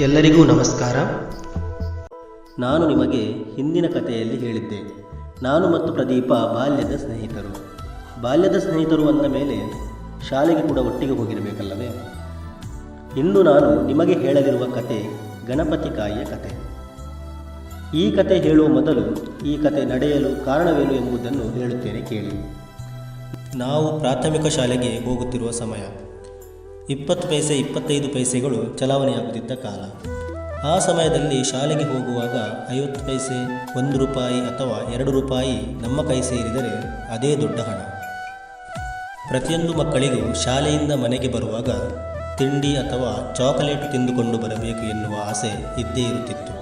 ಎಲ್ಲರಿಗೂ ನಮಸ್ಕಾರ. ನಾನು ನಿಮಗೆ ಹಿಂದಿನ ಕಥೆಯಲ್ಲಿ ಹೇಳಿದ್ದೆ. ನಾನು ಮತ್ತು ಪ್ರದೀಪ ಬಾಲ್ಯದ ಸ್ನೇಹಿತರು. ಬಾಲ್ಯದ ಸ್ನೇಹಿತರು ಅಂದ ಮೇಲೆ ಶಾಲೆಗೆ ಕೂಡ ಒಟ್ಟಿಗೆ ಹೋಗಿರಬೇಕಲ್ಲವೇ? ಇಂದು ನಾನು ನಿಮಗೆ ಹೇಳಲಿರುವ ಕತೆ ಗಣಪತಿ ಕಾಯಿಯ ಕತೆ. ಈ ಕತೆ ಹೇಳುವ ಮೊದಲು ಈ ಕತೆ ನಡೆಯಲು ಕಾರಣವೇನು ಎಂಬುದನ್ನು ಹೇಳುತ್ತೇನೆ ಕೇಳಿ. ನಾವು ಪ್ರಾಥಮಿಕ ಶಾಲೆಗೆ ಹೋಗುತ್ತಿರುವ ಸಮಯ. ಇಪ್ಪತ್ತು ಪೈಸೆ, ಇಪ್ಪತ್ತೈದು ಪೈಸೆಗಳು ಚಲಾವಣೆಯಾಗುತ್ತಿದ್ದ ಕಾಲ. ಆ ಸಮಯದಲ್ಲಿ ಶಾಲೆಗೆ ಹೋಗುವಾಗ ಐವತ್ತು ಪೈಸೆ, ಒಂದು ರೂಪಾಯಿ ಅಥವಾ ಎರಡು ರೂಪಾಯಿ ನಮ್ಮ ಕೈ ಸೇರಿದರೆ ಅದೇ ದೊಡ್ಡ ಹಣ. ಪ್ರತಿಯೊಂದು ಮಕ್ಕಳಿಗೂ ಶಾಲೆಯಿಂದ ಮನೆಗೆ ಬರುವಾಗ ತಿಂಡಿ ಅಥವಾ ಚಾಕೊಲೇಟ್ ತಿಂದುಕೊಂಡು ಬರಬೇಕು ಎನ್ನುವ ಆಸೆ ಇದ್ದೇ ಇರುತ್ತಿತ್ತು.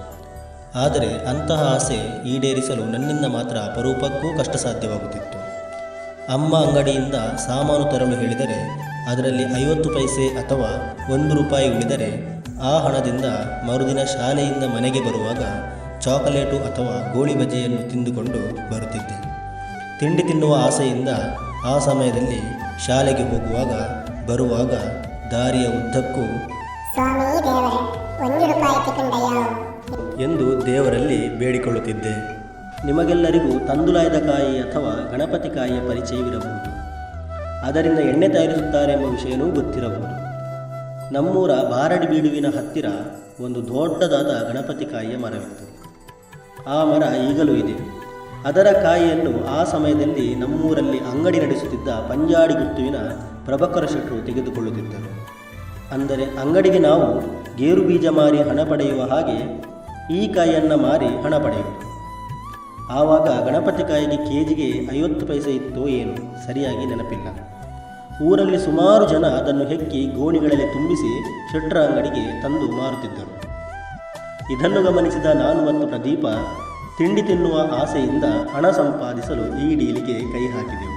ಆದರೆ ಅಂತಹ ಆಸೆ ಈಡೇರಿಸಲು ನನ್ನಿಂದ ಮಾತ್ರ ಅಪರೂಪಕ್ಕೂ ಕಷ್ಟ ಸಾಧ್ಯವಾಗುತ್ತಿತ್ತು ಅಮ್ಮ ಅಂಗಡಿಯಿಂದ ಸಾಮಾನು ತರಲು ಹೇಳಿದರೆ ಅದರಲ್ಲಿ ಐವತ್ತು ಪೈಸೆ ಅಥವಾ ಒಂದು ರೂಪಾಯಿ ಉಳಿದರೆ ಆ ಹಣದಿಂದ ಮರುದಿನ ಶಾಲೆಯಿಂದ ಮನೆಗೆ ಬರುವಾಗ ಚಾಕೊಲೇಟು ಅಥವಾ ಗೋಳಿ ಬಜೆಯನ್ನು ತಿಂದುಕೊಂಡು ಬರುತ್ತಿದ್ದೆ. ತಿಂಡಿ ತಿನ್ನುವ ಆಸೆಯಿಂದ ಆ ಸಮಯದಲ್ಲಿ ಶಾಲೆಗೆ ಹೋಗುವಾಗ ಬರುವಾಗ ದಾರಿಯ ಉದ್ದಕ್ಕೂ ಎಂದು ದೇವರಲ್ಲಿ ಬೇಡಿಕೊಳ್ಳುತ್ತಿದ್ದೆ. ನಿಮಗೆಲ್ಲರಿಗೂ ತಂದುಲಾಯದ ಕಾಯಿ ಅಥವಾ ಗಣಪತಿ ಕಾಯಿಯ ಪರಿಚಯವಿರಬಹುದು. ಅದರಿಂದ ಎಣ್ಣೆ ತಯಾರಿಸುತ್ತಾರೆ ಎಂಬ ವಿಷಯನೂ ಗೊತ್ತಿರಬಹುದು. ನಮ್ಮೂರ ಬಾರಡಿ ಬೀಡುವಿನ ಹತ್ತಿರ ಒಂದು ದೊಡ್ಡದಾದ ಗಣಪತಿ ಕಾಯಿಯ ಮರವಿತ್ತು. ಆ ಮರ ಈಗಲೂ ಇದೆ. ಅದರ ಕಾಯಿಯನ್ನು ಆ ಸಮಯದಲ್ಲಿ ನಮ್ಮೂರಲ್ಲಿ ಅಂಗಡಿ ನಡೆಸುತ್ತಿದ್ದ ಪಂಜಾಡಿ ಗುತ್ತುವಿನ ಪ್ರಭಕರ ಶೆಟ್ಟರು ತೆಗೆದುಕೊಳ್ಳುತ್ತಿದ್ದರು. ಅಂದರೆ ಅಂಗಡಿಗೆ ನಾವು ಗೇರು ಬೀಜ ಮಾರಿ ಹಣ ಪಡೆಯುವ ಹಾಗೆ ಈ ಕಾಯಿಯನ್ನು ಮಾರಿ ಹಣ ಪಡೆಯುವುದು. ಆವಾಗ ಗಣಪತಿ ಕಾಯಿಗೆ ಕೆ ಜಿಗೆ ಐವತ್ತು ಪೈಸೆ ಇತ್ತೋ ಏನು, ಸರಿಯಾಗಿ ನೆನಪಿಲ್ಲ. ಊರಲ್ಲಿ ಸುಮಾರು ಜನ ಅದನ್ನು ಹೆಕ್ಕಿ ಗೋಣಿಗಳಲ್ಲಿ ತುಂಬಿಸಿ ಶೆಟ್ರ ಅಂಗಡಿಗೆ ತಂದು ಮಾರುತ್ತಿದ್ದರು. ಇದನ್ನು ಗಮನಿಸಿದ ನಾನು ಮತ್ತು ಪ್ರದೀಪ ತಿಂಡಿ ತಿನ್ನುವ ಆಸೆಯಿಂದ ಹಣ ಸಂಪಾದಿಸಲು ಈ ಡೀಲಿಗೆ ಕೈ ಹಾಕಿದೆವು.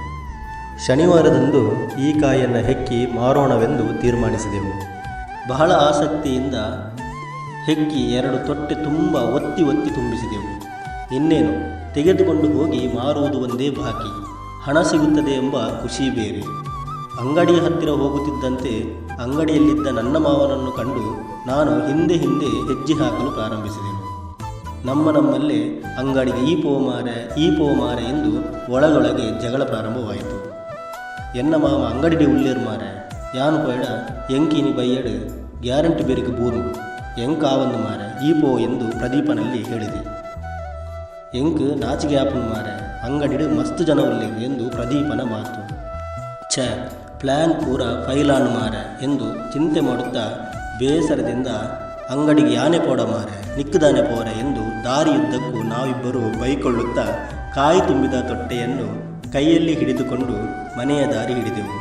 ಶನಿವಾರದಂದು ಈ ಕಾಯನ್ನು ಹೆಕ್ಕಿ ಮಾರೋಣವೆಂದು ತೀರ್ಮಾನಿಸಿದೆವು. ಬಹಳ ಆಸಕ್ತಿಯಿಂದ ಹೆಕ್ಕಿ ಎರಡು ತೊಟ್ಟೆ ತುಂಬ ಒತ್ತಿ ಒತ್ತಿ ತುಂಬಿಸಿದೆವು. ಇನ್ನೇನು, ತೆಗೆದುಕೊಂಡು ಹೋಗಿ ಮಾರುವುದು ಒಂದೇ ಬಾಕಿ. ಹಣ ಸಿಗುತ್ತದೆ ಎಂಬ ಖುಷಿ ಬೇರೆ. ಅಂಗಡಿಯ ಹತ್ತಿರ ಹೋಗುತ್ತಿದ್ದಂತೆ ಅಂಗಡಿಯಲ್ಲಿದ್ದ ನನ್ನ ಮಾವನನ್ನು ಕಂಡು ನಾನು ಹಿಂದೆ ಹಿಂದೆ ಹೆಜ್ಜೆ ಹಾಕಲು ಪ್ರಾರಂಭಿಸಿದೆನು. ನಮ್ಮ ನಮ್ಮಲ್ಲೇ ಅಂಗಡಿಗೆ ಈ ಪೋ ಮಾರೆ, ಈ ಪೋ ಮಾರೆ ಎಂದು ಒಳಗೊಳಗೆ ಜಗಳ ಪ್ರಾರಂಭವಾಯಿತು. ಎನ್ನ ಮಾವ ಅಂಗಡಿಗೆ ಉಳ್ಳೇರು ಮಾರೆ, ಯಾನು ಪೇಡ ಎಂಕಿನಿ ಬೈಯಡು, ಗ್ಯಾರಂಟಿ ಬೇರಿಗೆ ಬೂರು, ಎಂಕ್ ಆವಂದು ಮಾರೆ, ಈ ಪೋ ಎಂದು ಪ್ರದೀಪನಲ್ಲಿ ಹೇಳಿದೆ. ಎಂಕ್ ನಾಚಿಗೆ ಆಪನ್ ಮಾರೆ, ಅಂಗಡಿಡು ಮಸ್ತ್ ಜನ ಉಳ್ಳೇರು ಎಂದು ಪ್ರದೀಪನ ಮಾತು. ಛ ಪ್ಲ್ಯಾನ್ ಪೂರ ಫೈಲಾನ್ ಮಾರೆ ಎಂದು ಚಿಂತೆ ಮಾಡುತ್ತಾ ಬೇಸರದಿಂದ ಅಂಗಡಿಗೆ ಯಾನೆ ಪೋಡ ಮಾರೆ, ನಿಕ್ಕದಾನೆ ಪೋರೆ ಎಂದು ದಾರಿಯುದ್ದಕ್ಕೂ ನಾವಿಬ್ಬರು ಬೈಕೊಳ್ಳುತ್ತಾ ಕಾಯಿ ತುಂಬಿದ ತೊಟ್ಟೆಯನ್ನು ಕೈಯಲ್ಲಿ ಹಿಡಿದುಕೊಂಡು ಮನೆಯ ದಾರಿ ಹಿಡಿದೆವು.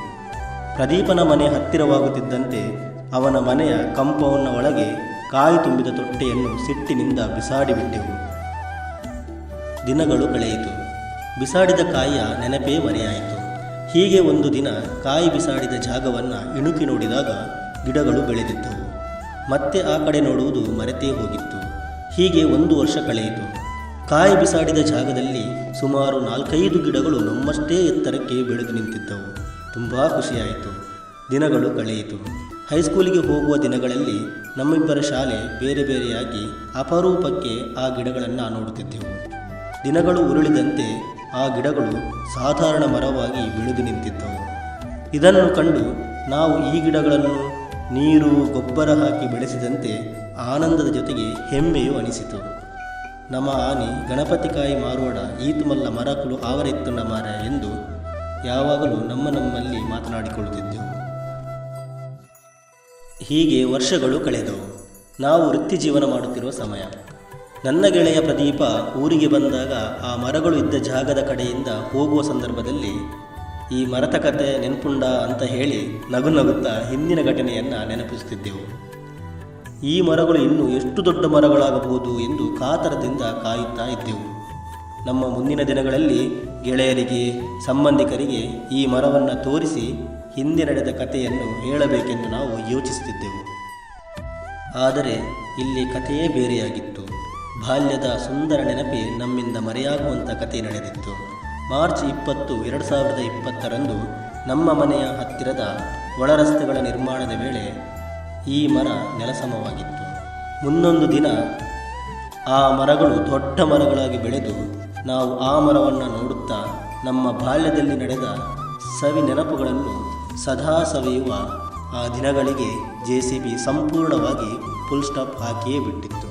ಪ್ರದೀಪನ ಮನೆ ಹತ್ತಿರವಾಗುತ್ತಿದ್ದಂತೆ ಅವನ ಮನೆಯ ಕಂಪೌಂಡ್ನ ಒಳಗೆ ಕಾಯಿ ತುಂಬಿದ ತೊಟ್ಟೆಯನ್ನು ಸಿಟ್ಟಿನಿಂದ ಬಿಸಾಡಿಬಿಟ್ಟೆವು ದಿನಗಳು ಕಳೆಯಿತು. ಬಿಸಾಡಿದ ಕಾಯಿಯ ನೆನಪೇ ಮರೆಯಾಯಿತು. ಹೀಗೆ ಒಂದು ದಿನ ಕಾಯಿ ಬಿಸಾಡಿದ ಜಾಗವನ್ನು ಇಣುಕಿ ನೋಡಿದಾಗ ಗಿಡಗಳು ಬೆಳೆದಿದ್ದವು ಮತ್ತೆ ಆ ಕಡೆ ನೋಡುವುದು ಮರೆತೇ ಹೋಗಿತ್ತು. ಹೀಗೆ ಒಂದು ವರ್ಷ ಕಳೆಯಿತು. ಕಾಯಿ ಬಿಸಾಡಿದ ಜಾಗದಲ್ಲಿ ಸುಮಾರು ನಾಲ್ಕೈದು ಗಿಡಗಳು ನಮ್ಮಷ್ಟೇ ಎತ್ತರಕ್ಕೆ ಬೆಳೆದು ನಿಂತಿದ್ದವು. ತುಂಬ ಖುಷಿಯಾಯಿತು. ದಿನಗಳು ಕಳೆಯಿತು. ಹೈಸ್ಕೂಲಿಗೆ ಹೋಗುವ ದಿನಗಳಲ್ಲಿ ನಮ್ಮಿಬ್ಬರ ಶಾಲೆ ಬೇರೆ ಬೇರೆಯಾಗಿ ಅಪರೂಪಕ್ಕೆ ಆ ಗಿಡಗಳನ್ನು ನೋಡುತ್ತಿದ್ದೆವು. ದಿನಗಳು ಉರುಳಿದಂತೆ ಆ ಗಿಡಗಳು ಸಾಧಾರಣ ಮರವಾಗಿ ಬೆಳೆದು ನಿಂತಿದ್ದವು. ಇದನ್ನು ಕಂಡು ನಾವು ಈ ಗಿಡಗಳನ್ನು ನೀರು, ಗೊಬ್ಬರ ಹಾಕಿ ಬೆಳೆಸಿದಂತೆ ಆನಂದದ ಜೊತೆಗೆ ಹೆಮ್ಮೆಯೂ ಅನಿಸಿತು. ನಮ್ಮ ಆನೆ ಗಣಪತಿ ಕಾಯಿ ಮಾರುವಡ ಈತುಮಲ್ಲ ಮರಕಲು ಆವರಿತ್ತುನ ಮಾರ ಎಂದು ಯಾವಾಗಲೂ ನಮ್ಮ ನಮ್ಮಲ್ಲಿ ಮಾತನಾಡಿಕೊಳ್ಳುತ್ತಿದ್ದೆವು. ಹೀಗೆ ವರ್ಷಗಳು ಕಳೆದವು. ನಾವು ವೃತ್ತಿ ಜೀವನ ಮಾಡುತ್ತಿರುವ ಸಮಯ. ನನ್ನ ಗೆಳೆಯ ಪ್ರದೀಪ ಊರಿಗೆ ಬಂದಾಗ ಆ ಮರಗಳು ಇದ್ದ ಜಾಗದ ಕಡೆಯಿಂದ ಹೋಗುವ ಸಂದರ್ಭದಲ್ಲಿ, ಈ ಮರತ ಕತೆ ನೆನಪುಂಡ ಅಂತ ಹೇಳಿ ನಗು ನಗುತ್ತಾ ಹಿಂದಿನ ಘಟನೆಯನ್ನು ನೆನಪಿಸುತ್ತಿದ್ದೆವು. ಈ ಮರಗಳು ಇನ್ನೂ ಎಷ್ಟು ದೊಡ್ಡ ಮರಗಳಾಗಬಹುದು ಎಂದು ಕಾತರದಿಂದ ಕಾಯುತ್ತಾ ಇದ್ದೆವು. ನಮ್ಮ ಮುಂದಿನ ದಿನಗಳಲ್ಲಿ ಗೆಳೆಯರಿಗೆ, ಸಂಬಂಧಿಕರಿಗೆ ಈ ಮರವನ್ನು ತೋರಿಸಿ ಹಿಂದೆ ನಡೆದ ಕಥೆಯನ್ನು ಹೇಳಬೇಕೆಂದು ನಾವು ಯೋಚಿಸುತ್ತಿದ್ದೆವು. ಆದರೆ ಇಲ್ಲಿ ಕಥೆಯೇ ಬೇರೆಯಾಗಿತ್ತು. ಬಾಲ್ಯದ ಸುಂದರ ನೆನಪಿ ನಮ್ಮಿಂದ ಮರೆಯಾಗುವಂಥ ಕಥೆ ನಡೆದಿತ್ತು. ಮಾರ್ಚ್ ಇಪ್ಪತ್ತು, ಎರಡು ಸಾವಿರದ ಇಪ್ಪತ್ತರಂದು ನಮ್ಮ ಮನೆಯ ಹತ್ತಿರದ ಒಳರಸ್ತೆಗಳ ನಿರ್ಮಾಣದ ವೇಳೆ ಈ ಮರ ನೆಲಸಮವಾಗಿತ್ತು. ಮುಂದೊಂದು ದಿನ ಆ ಮರಗಳು ದೊಡ್ಡ ಮರಗಳಾಗಿ ಬೆಳೆದು ನಾವು ಆ ಮರವನ್ನು ನೋಡುತ್ತಾ ನಮ್ಮ ಬಾಲ್ಯದಲ್ಲಿ ನಡೆದ ಸವಿ ನೆನಪುಗಳನ್ನು ಸದಾ ಸವಿಯುವ ಆ ದಿನಗಳಿಗೆ ಜೆ ಸಿ ಬಿ ಸಂಪೂರ್ಣವಾಗಿ ಫುಲ್ ಸ್ಟಾಪ್ ಹಾಕಿಯೇ ಬಿಟ್ಟಿತ್ತು.